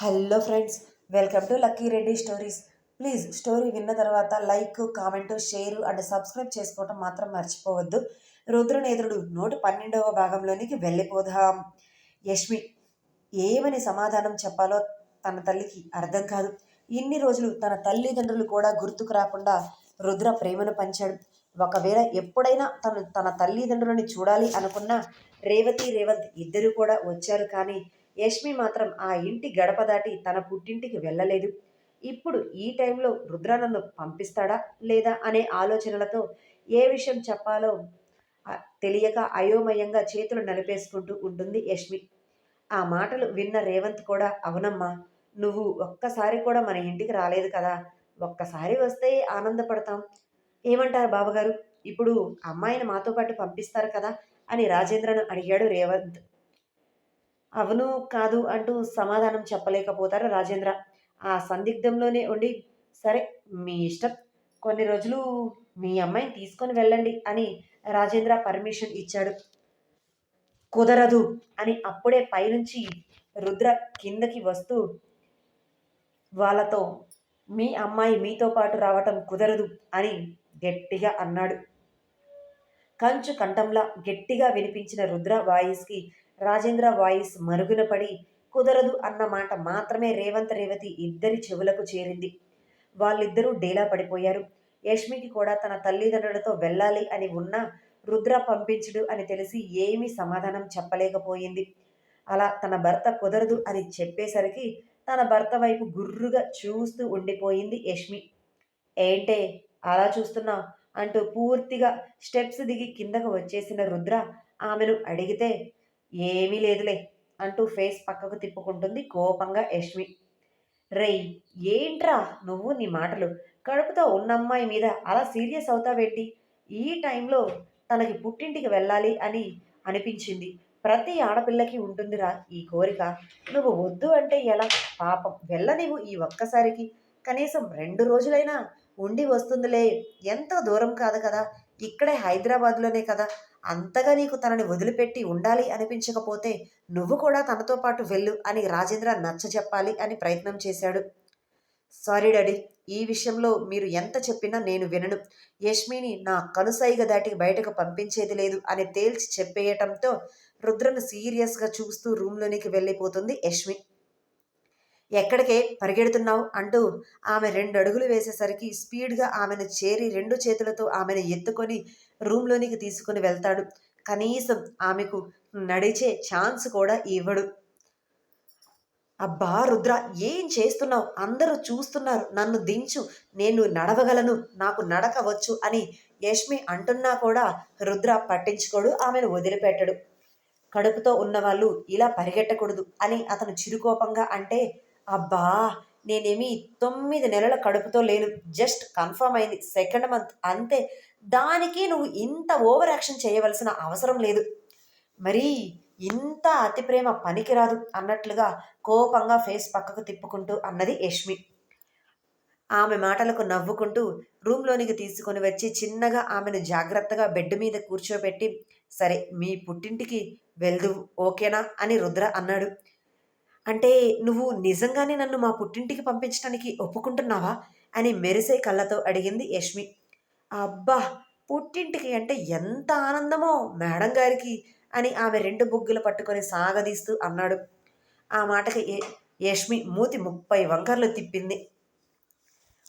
Hello friends welcome to Lucky Reddy stories. Please story విన్న తర్వాత like comment share and subscribe చేసుకోవటం మాత్రం మర్చిపోవద్దు. రుద్రనేత్రుడు నూట పన్నెండవ భాగంలోనికి వెళ్ళిపోదాం. యష్మి ఏమని సమాధానం చెప్పాలో తన తల్లికి అర్థం కాదు. ఇన్ని రోజులు తన తల్లిదండ్రులు కూడా గుర్తుకు రాకుండా రుద్ర ప్రేమను పంచాడు. ఒకవేళ ఎప్పుడైనా తను తన తల్లిదండ్రులని చూడాలి అనుకున్నా రేవతి రేవంత్ ఇద్దరు కూడా వచ్చారు కానీ యష్మి మాత్రం ఆ ఇంటి గడప దాటి తన పుట్టింటికి వెళ్ళలేదు. ఇప్పుడు ఈ టైంలో రుద్రానన్ను పంపిస్తాడా లేదా అనే ఆలోచనలతో ఏ విషయం చెప్పాలో తెలియక అయోమయంగా చేతులు నలిపేసుకుంటూ ఉంటుంది యష్మి. ఆ మాటలు విన్న రేవంత్ కూడా అవునమ్మా నువ్వు ఒక్కసారి కూడా మన ఇంటికి రాలేదు కదా ఒక్కసారి వస్తే ఆనందపడతాం. ఏమంటారు బావగారు? ఇప్పుడు అమ్మాయిని మాతో పాటు పంపిస్తారు కదా? అని రాజేంద్రను అడిగాడు రేవంత్. అవును కాదు అంటూ సమాధానం చెప్పలేకపోతారు రాజేంద్ర. ఆ సందిగ్ధంలోనే ఉండి సరే మీ ఇష్టం కొన్ని రోజులు మీ అమ్మాయిని తీసుకొని వెళ్ళండి అని రాజేంద్ర పర్మిషన్ ఇచ్చాడు. కుదరదు అని అప్పుడే పైనుంచి రుద్ర కిందకి వస్తూ వాళ్ళతో మీ అమ్మాయి మీతో పాటు రావటం కుదరదు అని గట్టిగా అన్నాడు. కంచు కంఠంలా గట్టిగా వినిపించిన రుద్ర వాయిస్కి రాజేంద్ర వాయిస్ మరుగున పడి కుదరదు అన్న మాట మాత్రమే రేవంత్ రేవతి ఇద్దరి చెవులకు చేరింది. వాళ్ళిద్దరూ డేలా పడిపోయారు. యష్మికి కూడా తన తల్లిదండ్రులతో వెళ్ళాలి అని ఉన్నా రుద్ర పంపించుడు అని తెలిసి ఏమీ సమాధానం చెప్పలేకపోయింది. అలా తన భర్త కుదరదు అని చెప్పేసరికి తన భర్త వైపు గుర్రుగా చూస్తూ ఉండిపోయింది యష్మి. ఏంటే అలా చూస్తున్నావు అంటూ పూర్తిగా స్టెప్స్ దిగి కిందకు వచ్చేసిన రుద్ర ఆమెను అడిగితే ఏమీ లేదులే అంటూ ఫేస్ పక్కకు తిప్పుకుంటుంది కోపంగా యష్మి. రేయ్ ఏంట్రా నువ్వు నీ మాటలు? కడుపుతో ఉన్న అమ్మాయి మీద అలా సీరియస్ అవుతావేంటి? ఈ టైంలో తనకి పుట్టింటికి వెళ్ళాలి అని అనిపించింది. ప్రతి ఆడపిల్లకి ఉంటుందిరా ఈ కోరిక. నువ్వు వద్దు అంటే ఎలా? పాపం వెళ్ళనివ్వు ఈ ఒక్కసారికి. కనీసం రెండు రోజులైనా ఉండి వస్తుందిలే. ఎంతో దూరం కాదు కదా. ఇక్కడే హైదరాబాద్లోనే కదా. అంతగా నీకు తనని వదిలిపెట్టి ఉండాలి అనిపించకపోతే నువ్వు కూడా తనతో పాటు వెళ్ళు అని రాజేంద్ర నచ్చ చెప్పాలి అని ప్రయత్నం చేశాడు. సారీ డాడీ ఈ విషయంలో మీరు ఎంత చెప్పినా నేను వినను. యష్మిని నా కనుసైగ దాటి బయటకు పంపించేది లేదు అని తేల్చి చెప్పేయటంతో రుద్రను సీరియస్గా చూస్తూ రూమ్లోనికి వెళ్ళిపోతుంది యష్మి. ఎక్కడికే పరిగెడుతున్నావు అంటూ ఆమె రెండు అడుగులు వేసేసరికి స్పీడ్గా ఆమెను చేరి రెండు చేతులతో ఆమెను ఎత్తుకొని రూమ్లోనికి తీసుకుని వెళ్తాడు. కనీసం ఆమెకు నడిచే ఛాన్స్ కూడా ఇవ్వడు. అబ్బా రుద్ర ఏం చేస్తున్నావు? అందరూ చూస్తున్నారు. నన్ను దించు. నేను నడవగలను. నాకు నడక వచ్చు అని యష్మి అంటున్నా కూడా రుద్ర పట్టించుకోడు ఆమెను వదిలిపెట్టడు. కడుపుతో ఉన్నవాళ్ళు ఇలా పరిగెట్టకూడదు అని అతను చిరుకోపంగా అంటే అబ్బా నేనేమి తొమ్మిది నెలల కడుపుతో లేను. జస్ట్ కన్ఫర్మ్ అయింది. సెకండ్ మంత్ అంతే. దానికి నువ్వు ఇంత ఓవర్ యాక్షన్ చేయవలసిన అవసరం లేదు. మరి ఇంత అతి ప్రేమ పనికిరాదు అన్నట్లుగా కోపంగా ఫేస్ పక్కకు తిప్పుకుంటూ అన్నది యష్మి. ఆమె మాటలకు నవ్వుకుంటూ రూమ్లోనికి తీసుకొని వచ్చి చిన్నగా ఆమెను జాగ్రత్తగా బెడ్ మీద కూర్చోబెట్టి సరే మీ పుట్టింటికి వెళ్దు ఓకేనా అని రుద్ర అన్నాడు. అంటే నువ్వు నిజంగానే నన్ను మా పుట్టింటికి పంపించడానికి ఒప్పుకుంటున్నావా? అని మెరిసే కళ్ళతో అడిగింది యష్మి. అబ్బా పుట్టింటికి అంటే ఎంత ఆనందమో మేడం గారికి అని ఆమె రెండు బుగ్గులు పట్టుకొని సాగదీస్తూ అన్నాడు. ఆ మాటకి యష్మి మూతి ముప్పై వంకర్లు తిప్పింది.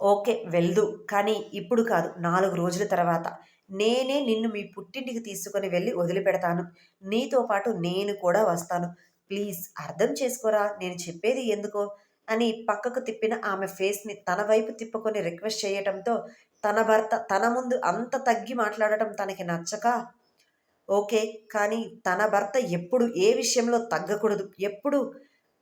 ఓకే వెళ్దు. కానీ ఇప్పుడు కాదు నాలుగు రోజుల తర్వాత. నేనే నిన్ను మీ పుట్టింటికి తీసుకొని వెళ్ళి వదిలిపెడతాను. నీతో పాటు నేను కూడా వస్తాను. ప్లీజ్ అర్థం చేసుకోరా? నేను చెప్పేది ఎందుకో? అని పక్కకు తిప్పిన ఆమె ఫేస్ని తన వైపు తిప్పుకొని రిక్వెస్ట్ చేయటంతో తన భర్త తన ముందు అంత తగ్గి మాట్లాడటం తనకి నచ్చక ఓకే కానీ తన భర్త ఎప్పుడు ఏ విషయంలో తగ్గకూడదు? ఎప్పుడు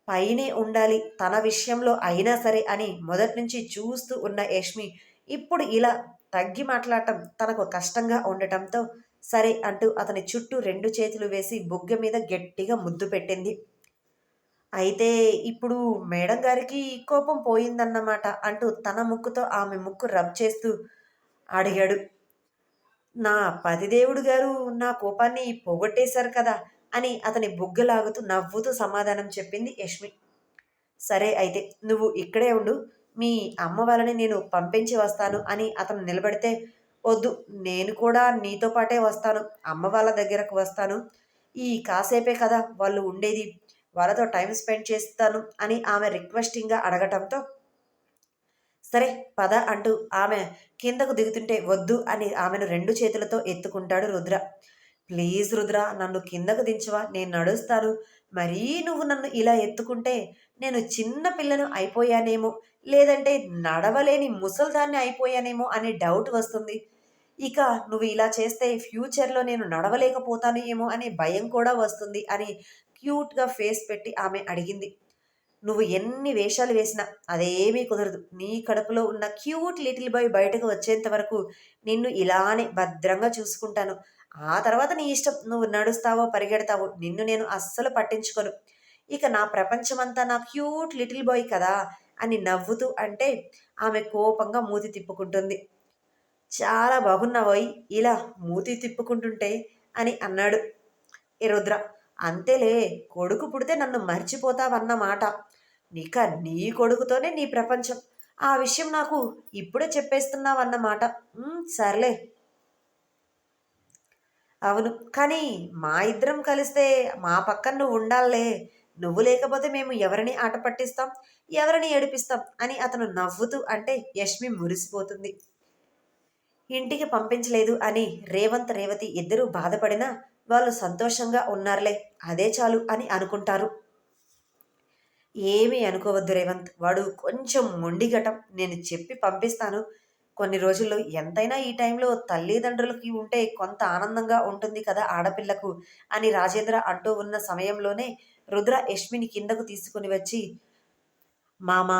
పైనే ఉండాలి తన విషయంలో అయినా సరే అని మొదటి నుంచి చూస్తూ ఉన్న యష్మి ఇప్పుడు ఇలా తగ్గి మాట్లాడటం తనకు కష్టంగా ఉండటంతో సరే అంటూ అతని చుట్టూ రెండు చేతులు వేసి బుగ్గ మీద గట్టిగా ముద్దు పెట్టింది. అయితే ఇప్పుడు మేడం గారికి కోపం పోయిందన్నమాట అంటూ తన ముక్కుతో ఆమె ముక్కు రబ్ చేస్తూ అడిగాడు. నా పతిదేవుడు గారు నా కోపాన్ని పోగొట్టేశారు కదా అని అతని బుగ్గలాగుతూ నవ్వుతూ సమాధానం చెప్పింది యష్మి. సరే అయితే నువ్వు ఇక్కడే ఉండు మీ అమ్మ వాళ్ళని నేను పంపించి వస్తాను అని అతను నిలబడితే వద్దు నేను కూడా నీతో పాటే వస్తాను. అమ్మ వాళ్ళ దగ్గరకు వస్తాను. ఈ కాసేపే కదా వాళ్ళు ఉండేది. వాళ్ళతో టైం స్పెండ్ చేస్తాను అని ఆమె రిక్వెస్టింగ్గా అడగటంతో సరే పద అంటూ ఆమె కిందకు దిగుతుంటే వద్దు అని ఆమెను రెండు చేతులతో ఎత్తుకుంటాడు రుద్ర. ప్లీజ్ రుద్ర నన్ను కిందకు దించవా? నేను నడుస్తాను. మరీ నువ్వు నన్ను ఇలా ఎత్తుకుంటే నేను చిన్న పిల్లను అయిపోయానేమో లేదంటే నడవలేని ముసల్దాన్ని అయిపోయానేమో అనే డౌట్ వస్తుంది. ఇక నువ్వు ఇలా చేస్తే ఫ్యూచర్లో నేను నడవలేకపోతాను ఏమో అనే భయం కూడా వస్తుంది అని క్యూట్గా ఫేస్ పెట్టి ఆమె అడిగింది. నువ్వు ఎన్ని వేషాలు వేసినా అదేమీ కుదరదు. నీ కడుపులో ఉన్న క్యూట్ లిటిల్ బాయ్ బయటకు వచ్చేంత వరకు నిన్ను ఇలానే భద్రంగా చూసుకుంటాను. ఆ తర్వాత నీ ఇష్టం నువ్వు నడుస్తావో పరిగెడతావో నిన్ను నేను అస్సలు పట్టించుకోను. ఇక నా ప్రపంచమంతా నా క్యూట్ లిటిల్ బాయ్ కదా అని నవ్వుతూ అంటే ఆమె కోపంగా మూతి తిప్పుకుంటుంది. చాలా బాగున్నావోయ్ ఇలా మూతి తిప్పుకుంటుంటే అని అన్నాడు. ఏ రుద్ర అంతేలే కొడుకు పుడితే నన్ను మర్చిపోతావన్నమాట. ఇక నీ కొడుకుతోనే నీ ప్రపంచం. ఆ విషయం నాకు ఇప్పుడే చెప్పేస్తున్నావన్నమాట. సర్లే. అవును. కానీ మా ఇద్దరం కలిస్తే మా పక్కన నువ్వు ఉండాలే నువ్వు లేకపోతే మేము ఎవరిని ఆట పట్టిస్తాం? ఎవరిని ఏడిపిస్తాం? అని అతను నవ్వుతూ అంటే యష్మి మురిసిపోతుంది. ఇంటికి పంపించలేదు అని రేవంత్ రేవతి ఇద్దరూ బాధపడినా వాళ్ళు సంతోషంగా ఉన్నారులే. అదే చాలు అని అనుకుంటారు. ఏమీ అనుకోవద్దు రేవంత్. వాడు కొంచెం మొండిగటం నేను చెప్పి పంపిస్తాను. కొన్ని రోజుల్లో ఎంతైనా ఈ టైంలో తల్లిదండ్రులకి ఉంటే కొంత ఆనందంగా ఉంటుంది కదా ఆడపిల్లకు అని రాజేంద్ర అంటూ ఉన్న సమయంలోనే రుద్ర యష్మిని కిందకు తీసుకుని వచ్చి మామ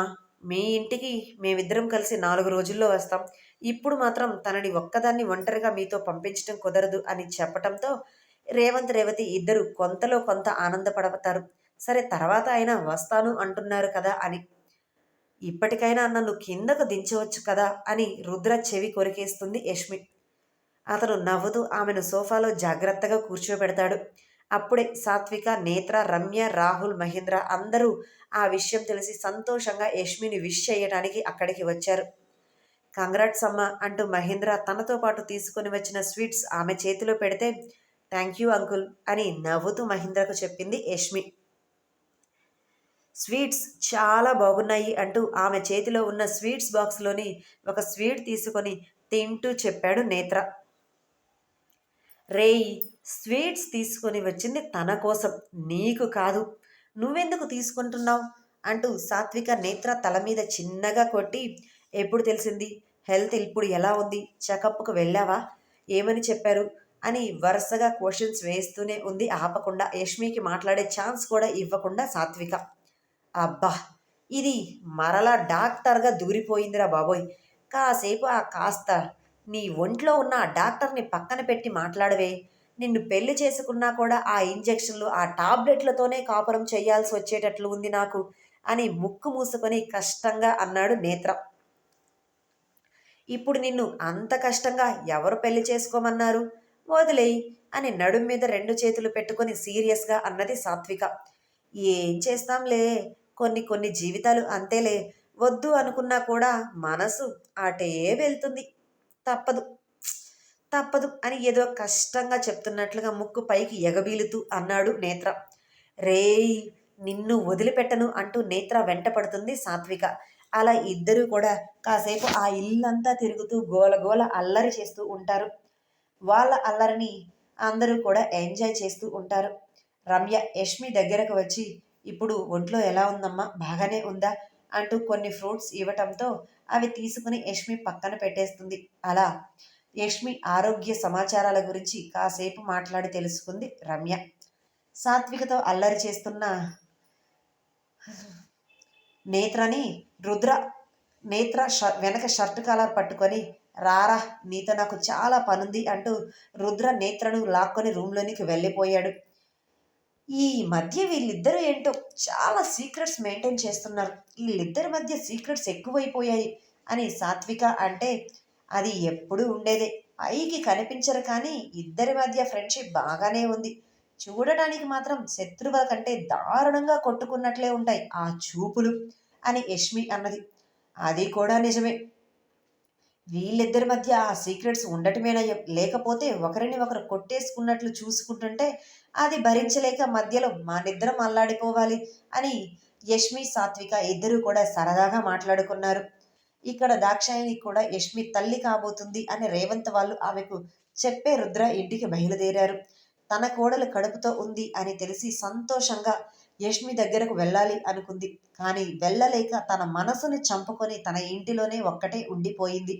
మీ ఇంటికి మేమిద్దరం కలిసి నాలుగు రోజుల్లో వస్తాం. ఇప్పుడు మాత్రం తనని ఒక్కదాన్ని ఒంటరిగా మీతో పంపించడం కుదరదు అని చెప్పటంతో రేవంత్ రేవతి ఇద్దరు కొంతలో కొంత ఆనందపడతారు. సరే తర్వాత అయినా వస్తాను అంటున్నారు కదా అని ఇప్పటికైనా నన్ను కిందకు దించవచ్చు కదా అని రుద్ర చెవి కొరికేస్తుంది యష్మి. అతను నవ్వుతూ ఆమెను సోఫాలో జాగ్రత్తగా కూర్చోబెడతాడు. అప్పుడే సాత్విక నేత్ర రమ్య రాహుల్ మహేంద్ర అందరూ ఆ విషయం తెలిసి సంతోషంగా యష్మిని విష్ చేయడానికి అక్కడికి వచ్చారు. కంగ్రాట్స్ అమ్మ అంటూ మహేంద్ర తనతో పాటు తీసుకొని వచ్చిన స్వీట్స్ ఆమె చేతిలో పెడితే థ్యాంక్ యూ అంకుల్ అని నవ్వుతూ మహేంద్రకు చెప్పింది యష్మి. స్వీట్స్ చాలా బాగున్నాయి అంటూ ఆమె చేతిలో ఉన్న స్వీట్స్ బాక్స్లోని ఒక స్వీట్ తీసుకొని తింటూ చెప్పాడు నేత్ర. రేయ్ స్వీట్స్ తీసుకొని వచ్చింది తన కోసం. నీకు కాదు. నువ్వెందుకు తీసుకుంటున్నావు? అంటూ సాత్విక నేత్ర తల మీద చిన్నగా కొట్టి ఎప్పుడు తెలిసింది? హెల్త్ ఇప్పుడు ఎలా ఉంది? చెకప్కు వెళ్ళావా? ఏమని చెప్పారు? అని వరుసగా క్వశ్చన్స్ వేస్తూనే ఉంది ఆపకుండా. యష్మికి మాట్లాడే ఛాన్స్ కూడా ఇవ్వకుండా సాత్విక. అబ్బా ఇది మరలా డాక్టర్గా దూరిపోయిందిరా బాబోయ్. కాసేపు ఆ కాస్త నీ ఒంట్లో ఉన్న ఆ డాక్టర్ని పక్కన పెట్టి మాట్లాడవే. నిన్ను పెళ్ళి చేసుకున్నా కూడా ఆ ఇంజెక్షన్లు ఆ టాబ్లెట్లతోనే కాపురం చేయాల్సి వచ్చేటట్లు ఉంది నాకు అని ముక్కు మూసుకొని కష్టంగా అన్నాడు నేత్ర. ఇప్పుడు నిన్ను అంత కష్టంగా ఎవరు పెళ్ళి చేసుకోమన్నారు? వదిలేయి అని నడుం మీద రెండు చేతులు పెట్టుకొని సీరియస్గా అన్నది సాత్విక. ఏం చేస్తాంలే? కొన్ని కొన్ని జీవితాలు అంతేలే. వద్దు అనుకున్నా కూడా మనసు అటే వెళ్తుంది. తప్పదు. తప్పదు అని ఏదో కష్టంగా చెప్తున్నట్లుగా ముక్కు పైకి ఎగబీలుతూ అన్నాడు నేత్ర. రేయ్ నిన్ను వదిలిపెట్టను అంటూ నేత్ర వెంట పడుతుంది సాత్విక. అలా ఇద్దరూ కూడా కాసేపు ఆ ఇల్లంతా తిరుగుతూ గోల గోల అల్లరి చేస్తూ ఉంటారు. వాళ్ళ అల్లరిని అందరూ కూడా ఎంజాయ్ చేస్తూ ఉంటారు. రమ్య యష్మి దగ్గరకు వచ్చి ఇప్పుడు ఒంట్లో ఎలా ఉందమ్మా? బాగానే ఉందా? అంటూ కొన్ని ఫ్రూట్స్ ఇవ్వటంతో అవి తీసుకుని యష్మి పక్కన పెట్టేస్తుంది. అలా యష్మి ఆరోగ్య సమాచారాల గురించి కాసేపు మాట్లాడి తెలుసుకుంది రమ్య. సాత్వికతో అల్లరి చేస్తున్న నేత్రని రుద్ర నేత్ర వెనక షర్ట్ కాలర్ పట్టుకొని రారా నీతో నాకు చాలా పనుంది అంటూ రుద్ర నేత్రను లాక్కొని రూమ్లోనికి వెళ్ళిపోయాడు. ఈ మధ్య వీళ్ళిద్దరూ ఏంటో చాలా సీక్రెట్స్ మెయింటైన్ చేస్తున్నారు. వీళ్ళిద్దరి మధ్య సీక్రెట్స్ ఎక్కువైపోయాయి అని సాత్విక అంటే అది ఎప్పుడూ ఉండేదే. పైకి కనిపించరు కానీ ఇద్దరి మధ్య ఫ్రెండ్షిప్ బాగానే ఉంది. చూడటానికి మాత్రం శత్రువుల కంటే దారుణంగా కొట్టుకున్నట్లే ఉంటాయి ఆ చూపులు అని యష్మి అన్నది. అది కూడా నిజమే. వీళ్ళిద్దరి మధ్య ఆ సీక్రెట్స్ ఉండటమేనయ్యం లేకపోతే ఒకరిని ఒకరు కొట్టేసుకున్నట్లు చూసుకుంటుంటే అది భరించలేక మధ్యలో మా నిద్రం అల్లాడిపోవాలి అని యష్మి సాత్విక ఇద్దరూ కూడా సరదాగా మాట్లాడుకున్నారు. ఇక్కడ దాక్షాయిని కూడా యష్మి తల్లి కాబోతుంది అని రేవంత్ వాళ్ళు ఆమెకు చెప్పే రుద్ర ఇంటికి బయలుదేరారు. తన కోడలు కడుపుతో ఉంది అని తెలిసి సంతోషంగా యష్మి దగ్గరకు వెళ్ళాలి అనుకుంది. కానీ వెళ్ళలేక తన మనసుని చంపుకొని తన ఇంటిలోనే ఒక్కటే ఉండిపోయింది.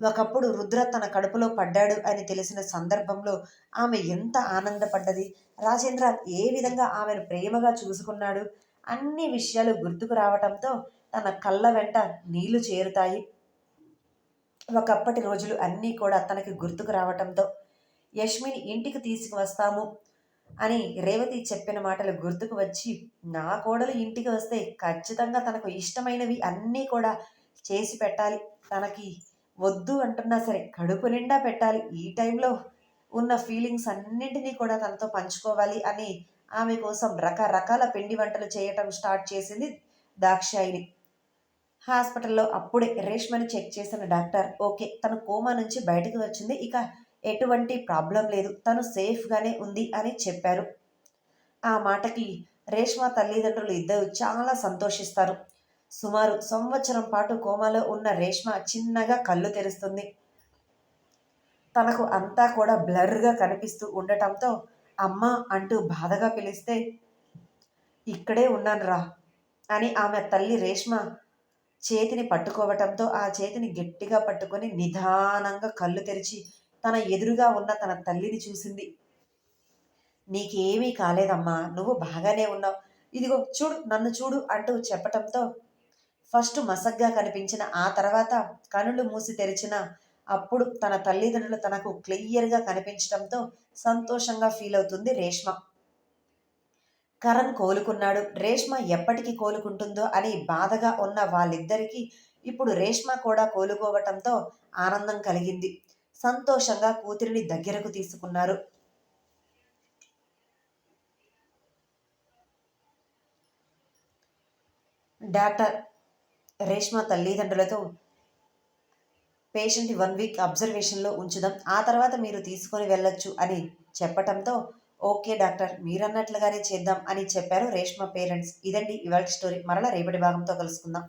ఒకప్పుడు రుద్ర తన కడుపులో పడ్డాడు అని తెలిసిన సందర్భంలో ఆమె ఎంత ఆనందపడ్డది? రాజేంద్ర ఏ విధంగా ఆమెను ప్రేమగా చూసుకున్నాడు? అన్ని విషయాలు గుర్తుకు రావటంతో తన కళ్ళ వెంట నీళ్ళు చేరుతాయి. ఒకప్పటి రోజులు అన్నీ కూడా తనకి గుర్తుకు రావటంతో యష్మిని ఇంటికి తీసుకువస్తాము అని రేవతి చెప్పిన మాటలు గుర్తుకు వచ్చి నా కోడలు ఇంటికి వస్తే ఖచ్చితంగా తనకు ఇష్టమైనవి అన్నీ కూడా చేసి పెట్టాలి. తనకి వద్దు అంటున్నా సరే కడుపు నిండా పెట్టాలి. ఈ టైంలో ఉన్న ఫీలింగ్స్ అన్నింటినీ కూడా తనతో పంచుకోవాలి అని ఆమె కోసం రకరకాల పిండి వంటలు చేయటం స్టార్ట్ చేసింది దాక్షాయిని. హాస్పిటల్లో అప్పుడే రేష్మని చెక్ చేసిన డాక్టర్ ఓకే తను కోమా నుంచి బయటకు వచ్చింది ఇక ఎటువంటి ప్రాబ్లం లేదు తను సేఫ్గానే ఉంది అని చెప్పారు. ఆ మాటకి రేష్మ తల్లిదండ్రులు ఇద్దరు చాలా సంతోషిస్తారు. సుమారు సంవత్సరం పాటు కోమాలో ఉన్న రేష్మ చిన్నగా కళ్ళు తెరుస్తుంది. తనకు అంతా కూడా బ్లర్గా కనిపిస్తూ ఉండటంతో అమ్మ అంటూ బాధగా పిలిస్తే ఇక్కడే ఉన్నాను రా అని ఆమె తల్లి రేష్మ చేతిని పట్టుకోవటంతో ఆ చేతిని గట్టిగా పట్టుకొని నిదానంగా కళ్ళు తెరిచి తన ఎదురుగా ఉన్న తన తల్లిని చూసింది. నీకేమీ కాలేదమ్మా నువ్వు బాగానే ఉన్నావు. ఇదిగో చూడు నన్ను చూడు అంటూ చెప్పటంతో ఫస్ట్ మసగ్గా కనిపించిన ఆ తర్వాత కనులు మూసి తెరిచిన అప్పుడు తన తల్లిదండ్రులు తనకు క్లియర్గా కనిపించడంతో సంతోషంగా ఫీల్ అవుతుంది రేష్మ. కరణ్ కోలుకున్నాడు. రేష్మ ఎప్పటికి కోలుకుంటుందో అని బాధగా ఉన్న వాళ్ళిద్దరికీ ఇప్పుడు రేష్మ కూడా కోలుకోవటంతో ఆనందం కలిగింది. సంతోషంగా కూతురిని దగ్గరకు తీసుకున్నారు. డాక్టర్ రేష్మ తల్లిదండ్రులతో పేషెంట్ వన్ వీక్ అబ్జర్వేషన్లో ఉంచుదాం. ఆ తర్వాత మీరు తీసుకొని వెళ్ళొచ్చు అని చెప్పటంతో ఓకే డాక్టర్ మీరన్నట్లుగానే చేద్దాం అని చెప్పారు రేష్మ పేరెంట్స్. ఇదండి ఇవాళ స్టోరీ. మరలా రేపటి భాగంతో కలుసుకుందాం.